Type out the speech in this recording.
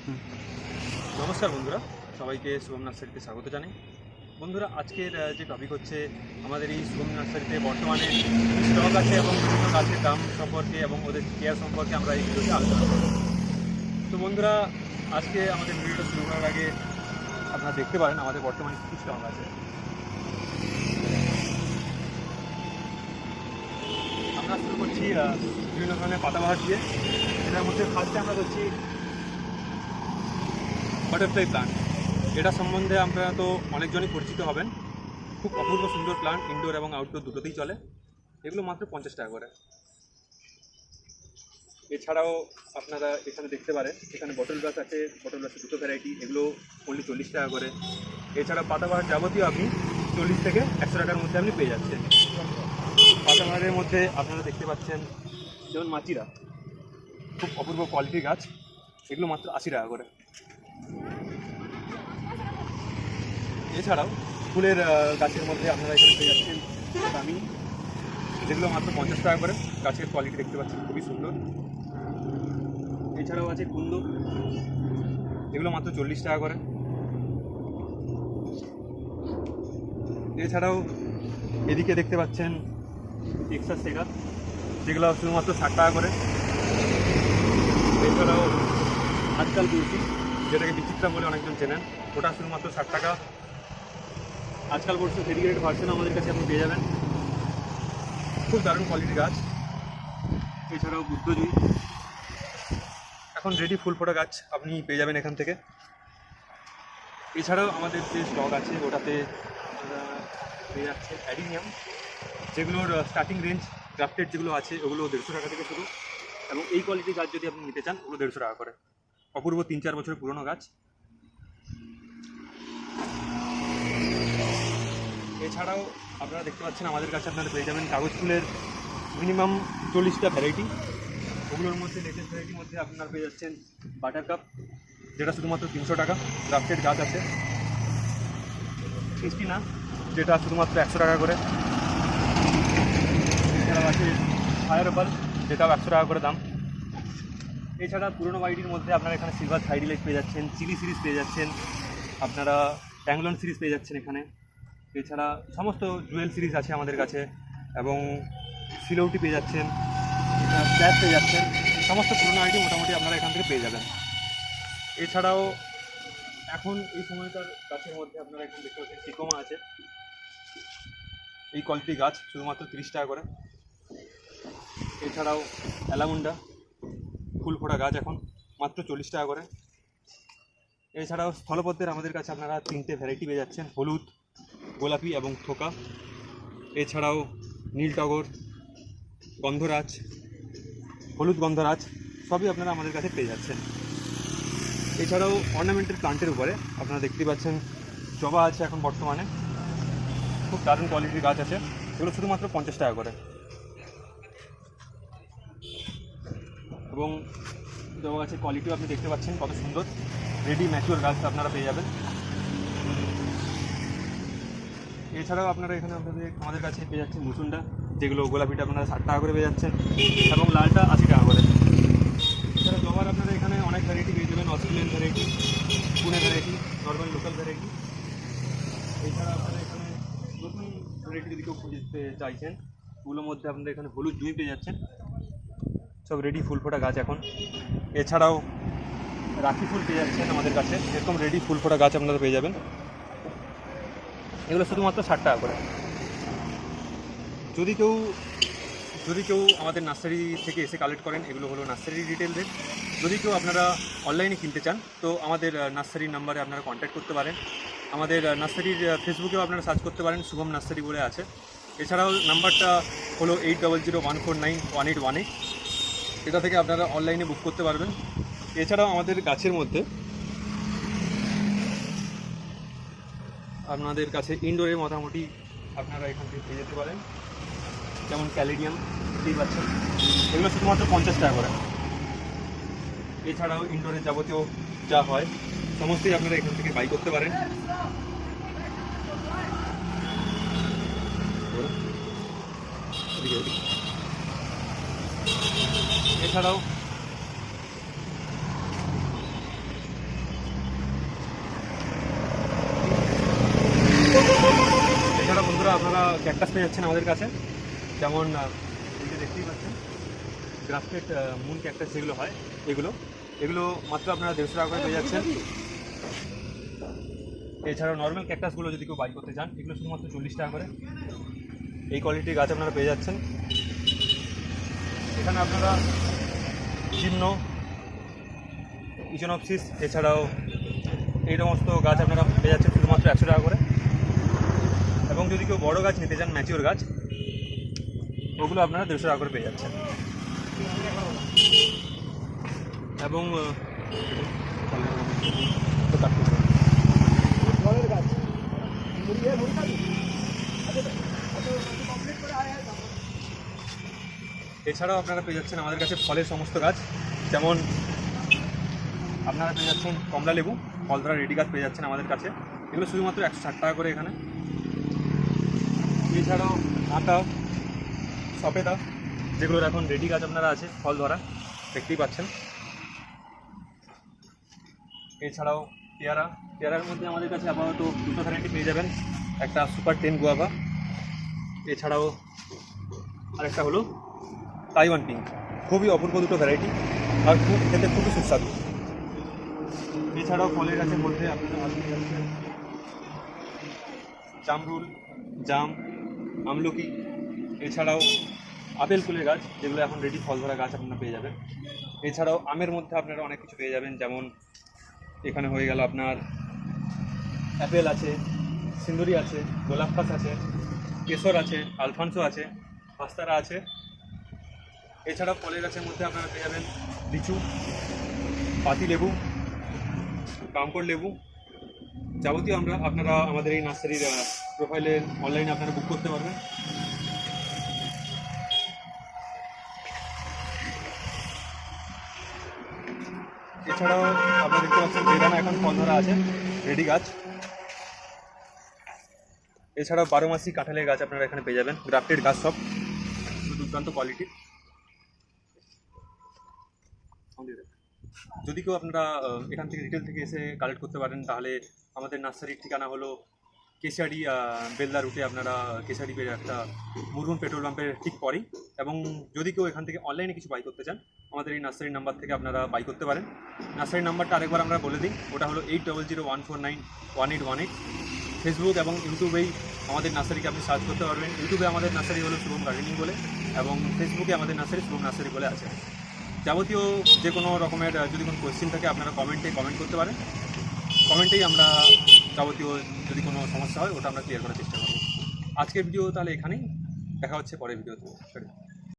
নমস্কার বন্ধুরা, সবাইকে শুভম নার্সারিতে স্বাগত জানাই। বন্ধুরা, আজকের যে টপিক হচ্ছে আমাদের এই শুভম নার্সারিতে বর্তমানে স্টক আছে এবং বিভিন্ন গাছের দাম সম্পর্কে এবং ওদের কেয়ার সম্পর্কে আমরা এই ভিডিওতে আলোচনা করব। তো বন্ধুরা, আজকে আমাদের ভিডিওটা শুরু করার আগে আপনারা দেখতে পারেন আমাদের বর্তমানে কী স্টক আছে। আমরা শুরু করছি বিভিন্ন ধরনের পাতাবাহার দিয়ে। এটার মধ্যে ফার্স্টে আমরা করছি বাটারফ্লাই প্লান্ট এটা সম্বন্ধে আপনারা তো অনেকজনই পরিচিত হবেন। খুব অপূর্ব সুন্দর প্লান্ট ইনডোর এবং আউটডোর দুটোতেই চলে। এগুলো মাত্র পঞ্চাশ টাকা করে। এছাড়াও আপনারা এখানে দেখতে পারেন, এখানে বটল গাছ আছে বটল গাছের দুটো ভ্যারাইটি এগুলো অনলি চল্লিশ টাকা করে। এছাড়া পাতাবাহার যাবতীয় আপনি চল্লিশ থেকে একশো টাকার মধ্যে আপনি পেয়ে যাচ্ছেন। পাতাবাহারের মধ্যে আপনারা দেখতে পাচ্ছেন, যেমন মাচিরা খুব অপূর্ব কোয়ালিটির গাছ, এগুলো মাত্র আশি টাকা করে। এছাড়াও ফুলের গাছের মধ্যে আপনারা এখানে পেয়ে যাচ্ছেন দামি যেগুলো মাত্র পঞ্চাশ টাকা করে। গাছের কোয়ালিটি দেখতে পাচ্ছেন, খুবই সুন্দর। এছাড়াও আছে কুন্দ, এগুলো মাত্র চল্লিশ টাকা করে। এছাড়াও এদিকে দেখতে পাচ্ছেন এক্সাস সেগার যেগুলো শুধুমাত্র ষাট টাকা করে। এছাড়াও আজকাল তুলসী, যেটাকে বিচিত্রা বলে অনেকজন চেনেন, ওটা শুধুমাত্র ষাট টাকা। আজকাল বলছে ভেরিগেটেড ভার্সন আমাদের কাছে আপনি পেয়ে যাবেন। খুব দারুণ কোয়ালিটির গাছ। এছাড়াও বুদ্ধজুই এখন রেডি ফুল ফোটা গাছ আপনি পেয়ে যাবেন এখান থেকে। এছাড়াও আমাদের যে স্টক আছে, ওটাতে পেয়ে যাচ্ছে অ্যাডিনিয়াম, যেগুলোর স্টার্টিং রেঞ্জ গ্রাফটেড যেগুলো আছে, ওগুলো দেড়শো টাকা থেকে শুরু। এবং এই কোয়ালিটির গাছ যদি আপনি নিতে চান, ওগুলো দেড়শো টাকা করে। অপূর্ব তিন চার বছরের পুরনো গাছ। এছাড়াও আপনারা দেখতে পাচ্ছেন আমাদের কাছে আপনারা পেয়ে যাবেন কাগজ ফুলের মিনিমাম চল্লিশটা ভ্যারাইটি ওগুলোর মধ্যে লেটেস্ট ভ্যারাইটির মধ্যে আপনারা পেয়ে যাচ্ছেন বাটার কাপ যেটা শুধুমাত্র তিনশো টাকা। গ্রাফটেড গাছ আছে। মিষ্টি না, যেটা শুধুমাত্র একশো টাকা করে। এছাড়াও আছে ফায়ার অপাল যেটাও একশো টাকা করে দাম। এছাড়া পুরোনো বাড়িটির মধ্যে আপনারা এখানে সিলভার থাইডিলাইট পেয়ে যাচ্ছেন চিলি সিরিজ পেয়ে যাচ্ছেন। আপনারা ট্যাংলন সিরিজ পেয়ে যাচ্ছেন এখানে। এছাড়া সমস্ত জুয়েল সিরিজ আছে আমাদের কাছে এবং সিলৌটি পেয়ে যাচ্ছেন স্ল্যাব পেয়ে যাচ্ছেন, সমস্ত পুরোনো আইটেম মোটামুটি আপনারা এখান থেকে পেয়ে যাবেন। এছাড়াও এখন এই সময়কার গাছের মধ্যে আপনারা এখন দেখতে পাচ্ছেন টিকোমা আছে। এই কোয়ালিটি গাছ শুধুমাত্র তিরিশ টাকা করে। এছাড়াও অ্যালামুন্ডা ফুল ফোটা গাছ এখন মাত্র চল্লিশ টাকা করে। এছাড়াও স্থলপদ্মের আমাদের কাছে আপনারা তিনটে ভ্যারাইটি পেয়ে যাচ্ছেন, হলুদ গোলাপি এবং থোকা। এছাড়াও নীল টগর, গন্ধরাজ, হলুদ গন্ধরাজ, সবই আপনারা আমাদের কাছে পেয়ে যাচ্ছেন। এছাড়াও অর্নামেন্টাল প্লান্টের উপরে আপনারা দেখতে পাচ্ছেন, জবা আছে এখন বর্তমানে। খুব দারুণ কোয়ালিটির গাছ আছে, এগুলো শুধুমাত্র পঞ্চাশ টাকা করে। এবং জবা গাছের কোয়ালিটিও আপনি দেখতে পাচ্ছেন, কত সুন্দর। রেডি ম্যাচিওর গাছ আপনারা পেয়ে যাবেন। এছাড়াও আপনারা এখানে আপনাদের আমাদের কাছে পেয়ে যাচ্ছেন মুসুন্ডা, যেগুলো গোলাপিটা আপনারা ষাট টাকা করে পেয়ে যাচ্ছেন, এবং লালটা আশি টাকা করে। এছাড়া জবার আপনারা এখানে অনেক ভ্যারাইটি পেয়ে যাবেন, Australian variety Pune variety normal local variety এছাড়া আপনারা এখানে নতুন ভ্যারাইটি যদি কেউ খুঁজতে চাইছেন, ওগুলোর মধ্যে আপনারা এখানে হলুদ জুঁই পেয়ে যাচ্ছেন। সব রেডি ফুল ফোটা গাছ এখন। এছাড়াও রাখি ফুল পেয়ে যাচ্ছেন আমাদের কাছে, এরকম রেডি ফুল ফোটা গাছ আপনারা পেয়ে যাবেন। এগুলো শুধুমাত্র ষাট টাকা করে। যদি কেউ যদি কেউ আমাদের নার্সারি থেকে এসে কালেক্ট করেন, এগুলো হলো নার্সারি রেট যদি কেউ আপনারা অনলাইনে কিনতে চান, তো আমাদের নার্সারির নাম্বারে আপনারা কন্ট্যাক্ট করতে পারেন। আমাদের নার্সারির ফেসবুকেও আপনারা সার্চ করতে পারেন, শুভম নার্সারি বলে আছে। এছাড়াও নাম্বারটা হলো eight double zero one four nine one eight one eight এটা থেকে আপনারা অনলাইনে বুক করতে পারবেন। এছাড়াও আমাদের গাছের মধ্যে আপনাদের কাছে ইনডোরে মোটামুটি আপনারা এখান থেকে পেয়ে যেতে পারেন। যেমন ক্যালেডিয়াম বুঝতেই পাচ্ছেন। এগুলো শুধুমাত্র পঞ্চাশ টাকা করে। এছাড়াও ইনডোরে যাবতীয় যা হয়, সমস্তই আপনারা এখান থেকে বাই করতে পারেন। এছাড়াও ক্যাকটাস পেয়ে যাচ্ছেন আমাদের কাছে। যেমন এই দেখতেই পাচ্ছেন গ্রাফটেড মুন ক্যাকটাস যেগুলো হয়, এগুলো। এগুলো মাত্র আপনারা দেড়শো টাকা করে পেয়ে যাচ্ছেন। এছাড়াও নর্মাল ক্যাকটাসগুলো যদি কেউ বাই করতে চান, এগুলো শুধুমাত্র চল্লিশ টাকা করে। এই কোয়ালিটির গাছ আপনারা পেয়ে যাচ্ছেন। এখানে আপনারা চিহ্ন ইচনপসিস এছাড়াও এই সমস্ত গাছ আপনারা পেয়ে যাচ্ছেন শুধুমাত্র একশো টাকা করে। এবং যদি কেউ বড়ো গাছ নিতে চান ম্যাচিওর গাছ, ওগুলো আপনারা দেড়শো টাকা করে পেয়ে যাচ্ছেন। এবং এছাড়াও আপনারা পেয়ে যাচ্ছেন আমাদের কাছে ফলের সমস্ত গাছ, যেমন আপনারা পেয়ে যাচ্ছেন কমলা লেবু ফলতরা রেডি গাছ পেয়ে যাচ্ছেন আমাদের কাছে। এগুলো শুধুমাত্র একশো ষাট টাকা করে এখানে। এছাড়াও আতা সপেদা যেগুলোর এখন রেডি গাছ আপনারা আছে, ফল ধরা, দেখতেই পাচ্ছেন। এছাড়াও পেয়ারা, পেয়ারার মধ্যে আমাদের কাছে আপাতত দুটো ভ্যারাইটি পেয়ে যাবেন, একটা সুপার টেন গুয়াভা এছাড়াও আরেকটা হলো তাইওয়ান পিঙ্ক খুবই অপূর্ব দুটো ভ্যারাইটি আর খুব, খেতে খুবই সুস্বাদু। এছাড়াও ফলের গাছের মধ্যে আপনারা জামরুল, জাম আমলকি, এছাড়াও আপেল কুলের গাছ, যেগুলো এখন রেডি ফল ধরা গাছ আপনারা পেয়ে যাবেন। এছাড়াও আমের মধ্যে আপনারা অনেক কিছু পেয়ে যাবেন, যেমন এখানে হয়ে গেল আপনার অ্যাপেল আছে, সিন্দুরি আছে, গোলাপ আছে, কেশর আছে, আলফানসো আছে, পাস্তারা আছে। এছাড়াও ফলের গাছের মধ্যে আপনারা পেয়ে যাবেন লিচু পাতি লেবু লেবু। যাবতীয় আমরা আপনারা আমাদের এই নার্সারির প্রোফাইলে অনলাইনে আপনারা বুক করতে পারবেন। এছাড়াও আপনারা দেখতে পাচ্ছেন বেদানা এখন ধরা আছে, রেডি গাছ। এছাড়াও বারো মাসি কাঁঠালের গাছ আপনারা এখানে পেয়ে যাবেন, গ্রাফটেড গাছ সব। দুর্দান্ত কোয়ালিটির যদি কেউ আপনারা এখান থেকে রিটেল থেকে এসে কালেক্ট করতে পারেন, তাহলে আমাদের নার্সারির ঠিকানা হলো কেশারি বেলদা রুটে আপনারা কেশারি একটা মুরুন পেট্রোল পাম্পের ঠিক পরেই এবং যদি কেউ এখান থেকে অনলাইনে কিছু বাই করতে চান, আমাদের এই নার্সারির নাম্বার থেকে আপনারা বাই করতে পারেন। নার্সারির নাম্বারটা আরেকবার আমরা বলে দিই, ওটা হলো eight double zero one four nine one eight one eight Facebook এবং ইউটিউবেই আমাদের নার্সারিকে আপনি সার্চ করতে পারবেন। ইউটিউবে আমাদের নার্সারি হলো শুভম গার্ডেনিং বলে এবং ফেসবুকে আমাদের নার্সারি শুভম নার্সারি বলে আছে। যাবতীয় যে কোনো রকমের যদি কোনো কোয়েশ্চেন থাকে, আপনারা কমেন্টে কমেন্ট করতে পারেন। কমেন্টেই আমরা যাবতীয় যদি কোনো সমস্যা হয়, ওটা আমরা ক্লিয়ার করার চেষ্টা করব। আজকের ভিডিও তাহলে এখানেই। দেখা হচ্ছে পরের ভিডিওতে